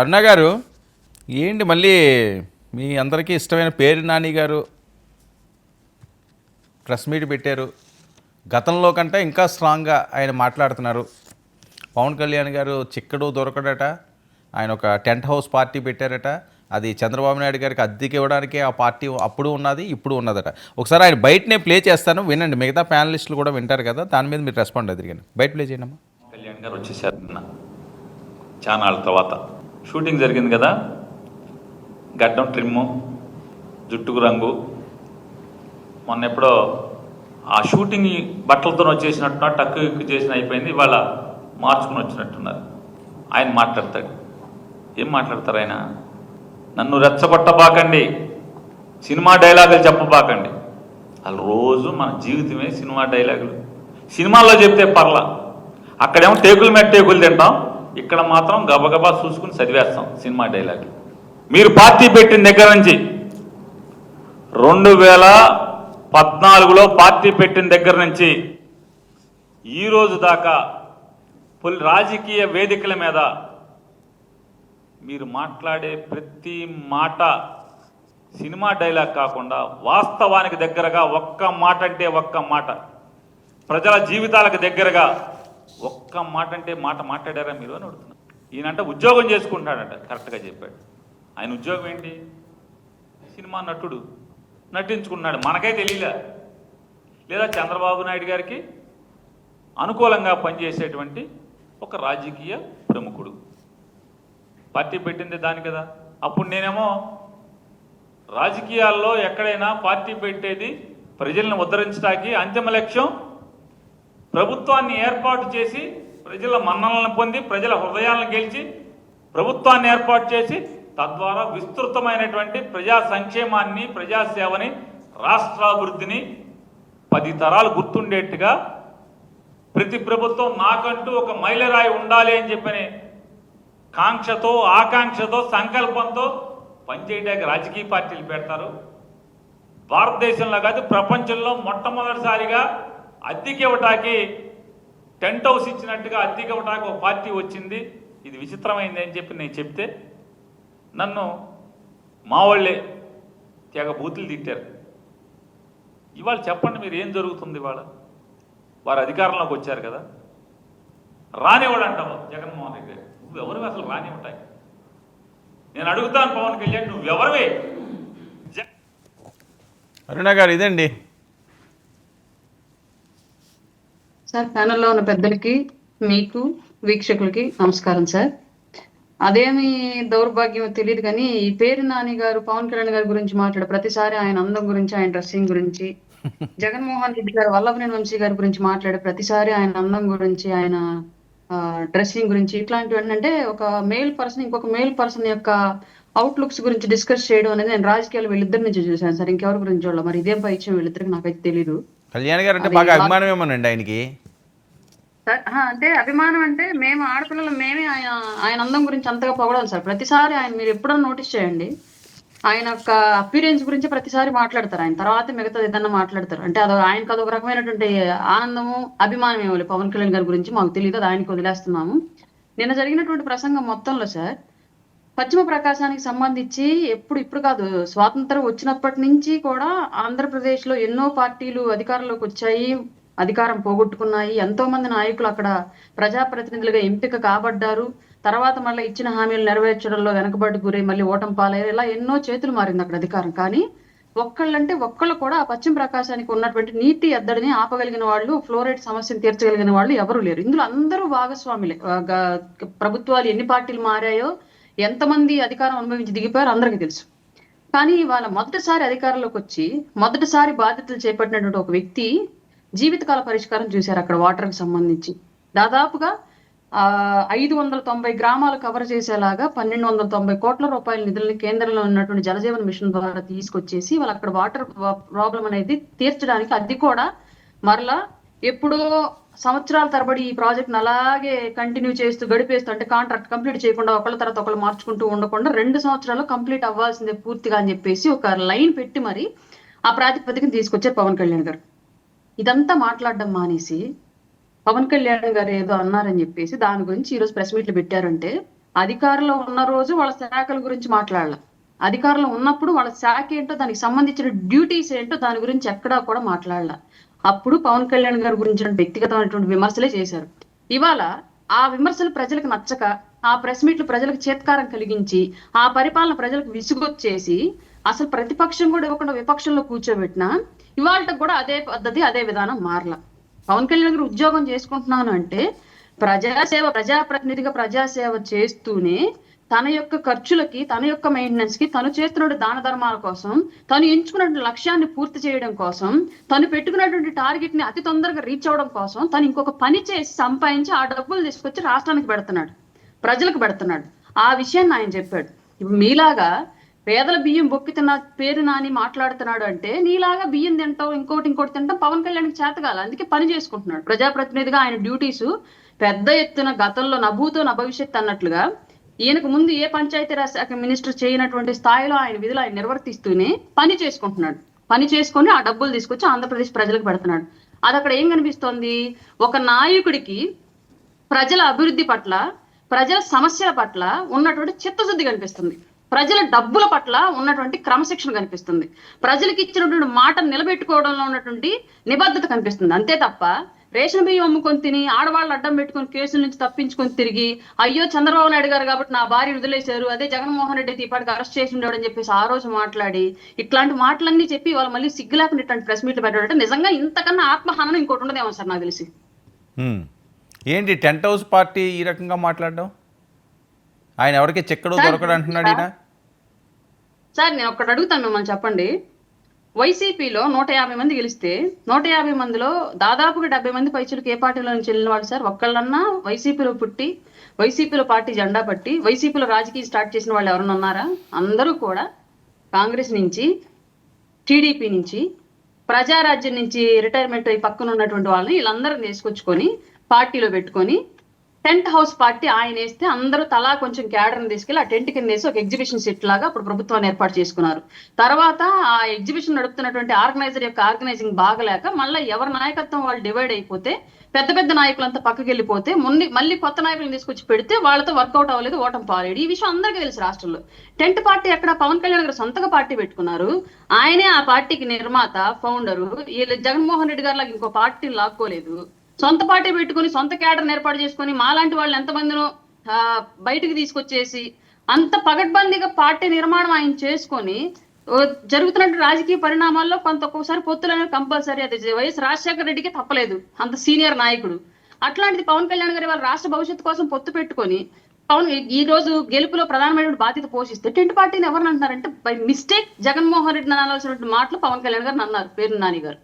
అన్న గారు ఏంటి మళ్ళీ మీ అందరికీ ఇష్టమైన పేరు నాని గారు? ప్రెస్ మీట్ పెట్టారు. గతంలో కంటే ఇంకా స్ట్రాంగ్గా ఆయన మాట్లాడుతున్నారు. పవన్ కళ్యాణ్ గారు చిక్కడు దొరకడట. ఆయన ఒక టెంట్ హౌస్ పార్టీ పెట్టారట. అది చంద్రబాబు నాయుడు గారికి అద్దెకి ఇవ్వడానికి ఆ పార్టీ అప్పుడు ఉన్నది ఇప్పుడు ఉన్నదట. ఒకసారి ఆయన బయటనే ప్లే చేస్తాను వినండి. మిగతా ప్యానలిస్టులు కూడా వింటారు కదా దాని మీద మీరు రెస్పాండ్ ఎదిరిగాను బయట ప్లే చేయండి అమ్మా. కళ్యాణ్ గారు వచ్చేసారు చాలా తర్వాత. షూటింగ్ జరిగింది కదా. గడ్డం ట్రిమ్ము జుట్టుకు రంగు. మొన్న ఎప్పుడో ఆ షూటింగ్ బట్టలతో వచ్చేసినట్టున టక్కు ఎక్కువ చేసిన అయిపోయింది. ఇవాళ మార్చుకుని వచ్చినట్టున్నారు. ఆయన మాట్లాడతాడు. ఏం మాట్లాడతారు ఆయన? నన్ను రెచ్చగొట్టబాకండి. సినిమా డైలాగులు చెప్పబాకండి. వాళ్ళు రోజు మన జీవితమే సినిమా డైలాగులు. సినిమాల్లో చెప్తే పర్లా. అక్కడేమో టేకుల మీద టేకులు తింటాం. ఇక్కడ మాత్రం గబగబా చూసుకుని చదివేస్తాం సినిమా డైలాగ్. మీరు పార్టీ పెట్టిన దగ్గర నుంచి రెండు వేల పద్నాలుగులో పార్టీ పెట్టిన దగ్గర నుంచి ఈ రోజు దాకా పుల్ రాజకీయ వేదికల మీద మీరు మాట్లాడే ప్రతి మాట సినిమా డైలాగ్ కాకుండా వాస్తవానికి దగ్గరగా ఒక్క మాట అంటే ఒక్క మాట. ప్రజల జీవితాలకు దగ్గరగా ఒక్క మాట అంటే మాట మాట్లాడారా మీరు అని అడుగుతున్నాను ఈయనంట ఉద్యోగం చేసుకుంటాడంట కరెక్ట్గా చెప్పాడు. ఆయన ఉద్యోగం ఏంటి? సినిమా నటుడు. నటించుకున్నాడు. మనకే తెలియలే. లేదా చంద్రబాబు నాయుడు గారికి అనుకూలంగా పనిచేసేటువంటి ఒక రాజకీయ ప్రముఖుడు. పార్టీ పెట్టింది దాని కదా. అప్పుడు నేనేమో రాజకీయాల్లో ఎక్కడైనా పార్టీ పెట్టేది ప్రజల్ని ఉద్ధరించడానికి అంతిమ లక్ష్యం ప్రభుత్వాన్ని ఏర్పాటు చేసి ప్రజల మన్ననలను పొంది ప్రజల హృదయాలను గెలిచి ప్రభుత్వాన్ని ఏర్పాటు చేసి తద్వారా విస్తృతమైనటువంటి ప్రజా సంక్షేమాన్ని ప్రజాసేవని రాష్ట్రాభివృద్ధిని పది తరాలు గుర్తుండేట్టుగా ప్రతి ప్రభుత్వం నాకంటూ ఒక మైలరాయి ఉండాలి అని చెప్పని కాంక్షతో ఆకాంక్షతో సంకల్పంతో పనిచేయడానికి రాజకీయ పార్టీలు పెడతారు. భారతదేశంలో కాదు ప్రపంచంలో మొట్టమొదటిసారిగా అద్దెకి ఇవ్వటానికి టెంట్ హౌస్ ఇచ్చినట్టుగా అద్దెకి ఇవ్వటానికి ఒక పార్టీ వచ్చింది. ఇది విచిత్రమైంది అని చెప్పి నేను చెప్తే నన్ను మా వాళ్ళే తెగ బూతులు తిట్టారు. ఇవాళ చెప్పండి మీరు ఏం జరుగుతుంది ఇవాళ? వారు అధికారంలోకి వచ్చారు కదా. రానివాడు అంటావు జగన్మోహన్ రెడ్డి గారు. నువ్వెవరు అసలు రానివ్వటాయి నేను అడుగుతాను పవన్ కళ్యాణ్ నువ్వెవరివే అరుణ గారు ఇదండి. సార్ ప్యానల్లో ఉన్న పెద్దలకి మీకు వీక్షకులకి నమస్కారం సార్. అదేమి దౌర్భాగ్యం తెలియదు కానీ ఈ పేరు నాని గారు పవన్ కళ్యాణ్ గారి గురించి మాట్లాడు ప్రతిసారి ఆయన అందం గురించి ఆయన డ్రెస్సింగ్ గురించి జగన్మోహన్ రెడ్డి గారు వల్లభనేని వంశీ గారి గురించి మాట్లాడే ప్రతిసారి ఆయన అందం గురించి ఆయన డ్రెస్సింగ్ గురించి ఇట్లాంటివి ఏంటంటే ఒక మేల్ పర్సన్ ఇంకొక మేల్ పర్సన్ యొక్క అవుట్లుక్స్ గురించి డిస్కస్ చేయడం అనేది నేను రాజకీయాలు వీళ్ళిద్దరి నుంచి చూశాను సార్. ఇంకెవరి గురించి చూడాలి మరి ఇదేం పైచ్యం వీళ్ళిద్దరికి నాకైతే తెలియదు కళ్యాణ్ గారు అంటే బాగా వా- అభిమానమేమోనండి ఆయనకి? అంటే అభిమానం అంటే మేము ఆడపిల్లలు మేమే ఆయన ఆయన అందం గురించి అంతగా పొగడాలి సార్. ప్రతిసారి ఆయన మీరు ఎప్పుడన్నా నోటీస్ చేయండి. ఆయన యొక్క అపీరియన్స్ గురించి ప్రతిసారి మాట్లాడతారు. ఆయన తర్వాత మిగతా ఏదన్నా మాట్లాడతారు. అంటే అదో ఆయనకు అదొక రకమైనటువంటి ఆనందము అభిమానం ఏమో పవన్ కళ్యాణ్ గారి గురించి మాకు తెలియదు అది ఆయనకు వదిలేస్తున్నాము. నిన్న జరిగినటువంటి ప్రసంగం మొత్తంలో సార్ పశ్చిమ ప్రకాశానికి సంబంధించి ఎప్పుడు ఇప్పుడు కాదు స్వాతంత్రం వచ్చినప్పటి నుంచి కూడా ఆంధ్రప్రదేశ్లో ఎన్నో పార్టీలు అధికారంలోకి వచ్చాయి అధికారం పోగొట్టుకున్నాయి. ఎంతో మంది నాయకులు అక్కడ ప్రజాప్రతినిధులుగా ఎంపిక కాబడ్డారు. తర్వాత మళ్ళీ ఇచ్చిన హామీలు నెరవేర్చడంలో వెనకబడి గురై మళ్ళీ ఓటం పాలయ్యారు. ఇలా ఎన్నో చేతులు మారింది అక్కడ అధికారం. కానీ ఒక్కళ్ళంటే ఒక్కళ్ళు కూడా ఆ పశ్చిమ ప్రకాశానికి ఉన్నటువంటి నీటి ఎద్దడిని ఆపగలిగిన వాళ్ళు ఫ్లోరైడ్ సమస్యను తీర్చగలిగిన వాళ్ళు ఎవరు లేరు. ఇందులో అందరూ భాగస్వాములే. ప్రభుత్వాలు ఎన్ని పార్టీలు మారాయో ఎంతమంది అధికారం అనుభవించి దిగిపోయారో అందరికీ తెలుసు. కానీ వాళ్ళ మొదటిసారి అధికారంలోకి వచ్చి మొదటిసారి బాధ్యతలు చేపట్టినటువంటి ఒక వ్యక్తి జీవితకాల పరిష్కారం చూశారు అక్కడ వాటర్కి సంబంధించి. దాదాపుగా ఆ ఐదు వందల తొంభై గ్రామాలు కవర్ చేసేలాగా పన్నెండు వందల తొంభై కోట్ల రూపాయల నిధులను కేంద్రంలో ఉన్నటువంటి జలజీవన్ మిషన్ ద్వారా తీసుకొచ్చేసి వాళ్ళు అక్కడ వాటర్ ప్రాబ్లం అనేది తీర్చడానికి అది కూడా మరలా ఎప్పుడో సంవత్సరాల తరబడి ఈ ప్రాజెక్ట్ అలాగే కంటిన్యూ చేస్తూ గడిపేస్తూ అంటే కాంట్రాక్ట్ కంప్లీట్ చేయకుండా ఒకళ్ళ తర్వాత ఒకళ్ళు మార్చుకుంటూ ఉండకుండా రెండు సంవత్సరాలు కంప్లీట్ అవ్వాల్సిందే పూర్తిగా అని చెప్పేసి ఒక లైన్ పెట్టి మరి ఆ ప్రాతిపదికను తీసుకొచ్చారు పవన్ కళ్యాణ్ గారు. ఇదంతా మాట్లాడడం మానేసి పవన్ కళ్యాణ్ గారు ఏదో అన్నారని చెప్పేసి దాని గురించి ఈరోజు ప్రెస్ మీట్లు పెట్టారంటే అధికారంలో ఉన్న రోజు వాళ్ళ శాఖల గురించి మాట్లాడాలి. అధికారంలో ఉన్నప్పుడు వాళ్ళ శాఖ ఏంటో దానికి సంబంధించిన డ్యూటీస్ ఏంటో దాని గురించి ఎక్కడా కూడా మాట్లాడాల. అప్పుడు పవన్ కళ్యాణ్ గారి గురించిన వ్యక్తిగతమైనటువంటి విమర్శలే చేశారు. ఇవాళ ఆ విమర్శలు ప్రజలకు నచ్చక ఆ ప్రెస్ మీట్లు ప్రజలకు చేత్కారం కలిగించి ఆ పరిపాలన ప్రజలకు విసుగొచ్చేసి అసలు ప్రతిపక్షం కూడా ఇవ్వకుండా విపక్షంలో కూర్చోబెట్టినా ఇవాళ కూడా అదే పద్ధతి అదే విధానం మారల. పవన్ కళ్యాణ్ గారు ఉద్యోగం చేసుకుంటున్నాను అంటే ప్రజాసేవ ప్రజాప్రతినిధిగా ప్రజాసేవ చేస్తూనే తన యొక్క ఖర్చులకి తన యొక్క మెయింటెనెన్స్కి తను చేస్తున్న దాన ధర్మాల కోసం తను ఎంచుకున్నటువంటి లక్ష్యాన్ని పూర్తి చేయడం కోసం తను పెట్టుకున్నటువంటి టార్గెట్ని అతి తొందరగా రీచ్ అవడం కోసం తను ఇంకొక పని చేసి సంపాదించి ఆ డబ్బులు తీసుకొచ్చి రాష్ట్రానికి పెడుతున్నాడు ప్రజలకు పెడుతున్నాడు. ఆ విషయాన్ని ఆయన చెప్పాడు. ఇప్పుడు మీలాగా పేదల బియ్యం బొక్కితిన్న పేరు నాని మాట్లాడుతున్నాడు అంటే నీలాగా బియ్యం తింటావు ఇంకోటి ఇంకోటి తింటాం పవన్ కళ్యాణ్కి చేతగాల అందుకే పని చేసుకుంటున్నాడు. ప్రజాప్రతినిధిగా ఆయన డ్యూటీస్ పెద్ద ఎత్తున గతంలో నభూతో నా భవిష్యత్ అన్నట్లుగా ఈయనకు ముందు ఏ పంచాయతీరాజ్ శాఖ మినిస్టర్ చేయనటువంటి స్థాయిలో ఆయన విధులు ఆయన నిర్వర్తిస్తూనే పని చేసుకుంటున్నాడు. పని చేసుకొని ఆ డబ్బులు తీసుకొచ్చి ఆంధ్రప్రదేశ్ ప్రజలకు పెడుతున్నాడు. అది అక్కడ ఏం కనిపిస్తోంది? ఒక నాయకుడికి ప్రజల అభివృద్ధి పట్ల ప్రజల సమస్యల పట్ల ఉన్నటువంటి చిత్తశుద్ధి కనిపిస్తుంది. ప్రజల డబ్బుల పట్ల ఉన్నటువంటి క్రమశిక్షణ కనిపిస్తుంది. ప్రజలకు ఇచ్చినటువంటి మాట నిలబెట్టుకోవడంలో ఉన్నటువంటి నిబద్ధత కనిపిస్తుంది. అంతే తప్ప రేషన్ బియ్యం అమ్ముకొని తిని ఆడవాళ్ళు అడ్డం పెట్టుకొని కేసుల నుంచి తప్పించుకొని తిరిగి అయ్యో చంద్రబాబు నాయుడు గారు కాబట్టి నా భార్య వదిలేశారు అదే జగన్మోహన్ రెడ్డి అయితే ఇప్పటికి అరెస్ట్ చేసి ఉండేవాడు అని చెప్పేసి ఆ రోజు మాట్లాడి ఇట్లాంటి మాటలన్నీ చెప్పి వాళ్ళు మళ్ళీ సిగ్గు లేకుండా ఇట్లాంటి ప్రెస్ మీట్లు పెట్టాడు అంటే నిజంగా ఇంతకన్నా ఆత్మహననం ఇంకోటి ఉండదేమో సార్ నాకు తెలిసి. ఏంటి టెంట్ హౌస్ పార్టీ ఈ రకంగా మాట్లాడడం? ఆయన ఎవరికి చిక్కడు దొరకడు అంటున్నాడు ఈయన? సార్ నేను ఒక్కటి అడుగుతాను మిమ్మల్ని చెప్పండి. వైసీపీలో నూట యాభై మంది గెలిస్తే నూట యాభై మందిలో దాదాపుగా డెబ్బై మంది పైచులకు ఏ పార్టీలో నుంచి వెళ్ళిన వాళ్ళు సార్? ఒక్కళ్ళన్నా వైసీపీలో పుట్టి వైసీపీలో పార్టీ జెండా పట్టి వైసీపీలో రాజకీయం స్టార్ట్ చేసిన వాళ్ళు ఎవరన్నా ఉన్నారా? అందరూ కూడా కాంగ్రెస్ నుంచి టీడీపీ నుంచి ప్రజారాజ్యం నుంచి రిటైర్మెంట్ అయి పక్కన ఉన్నటువంటి వాళ్ళని వీళ్ళందరిని తీసుకొచ్చుకొని పార్టీలో పెట్టుకొని టెంట్ హౌస్ పార్టీ ఆయన వేస్తే అందరూ తలా కొంచెం క్యాడర్ని తీసుకెళ్ళి ఆ టెంట్ కింద వేసి ఒక ఎగ్జిబిషన్ సెట్ లాగా అప్పుడు ప్రభుత్వాన్ని ఏర్పాటు చేసుకున్నారు. తర్వాత ఆ ఎగ్జిబిషన్ నడుపుతున్నటువంటి ఆర్గనైజర్ యొక్క ఆర్గనైజింగ్ బాగలేక మళ్ళీ ఎవరి నాయకత్వం వాళ్ళు డివైడ్ అయిపోతే పెద్ద పెద్ద నాయకులంతా పక్కకి వెళ్ళిపోతే మొన్ని మళ్ళీ కొత్త నాయకులను తీసుకొచ్చి పెడితే వాళ్ళతో వర్కౌట్ అవ్వలేదు ఓటం పాలేడు ఈ విషయం అందరికీ తెలుసు రాష్ట్రంలో. టెంట్ పార్టీ ఎక్కడ పవన్ కళ్యాణ్ గారు సొంతగా పార్టీ పెట్టుకున్నారు. ఆయనే ఆ పార్టీకి నిర్మాత ఫౌండరు. వీళ్ళు జగన్మోహన్ రెడ్డి గారు లాగా ఇంకో పార్టీని లాక్కోలేదు. సొంత పార్టీ పెట్టుకుని సొంత క్యాడర్ ఏర్పాటు చేసుకుని మాలాంటి వాళ్ళు ఎంతమందినో ఆ, బయటికి తీసుకొచ్చేసి అంత పగడ్బందీగా పార్టీ నిర్మాణం ఆయన చేసుకొని జరుగుతున్న రాజకీయ పరిణామాల్లో కొంత ఒక్కోసారి పొత్తులు అనేవి కంపల్సరీ. అది వైఎస్ రాజశేఖర రెడ్డికి తప్పలేదు. అంత సీనియర్ నాయకుడు. అట్లాంటిది పవన్ కళ్యాణ్ గారి వాళ్ళ రాష్ట్ర భవిష్యత్తు కోసం పొత్తు పెట్టుకొని పవన్ ఈ రోజు గెలుపులో ప్రధానమైన బాధ్యత పోషిస్తే టెంట్ పార్టీని ఎవరిని అంటున్నారంటే బై మిస్టేక్ జగన్మోహన్ రెడ్డి అనాల్సినటువంటి మాటలు పవన్ కళ్యాణ్ గారు అన్నారు పేరు నాని గారు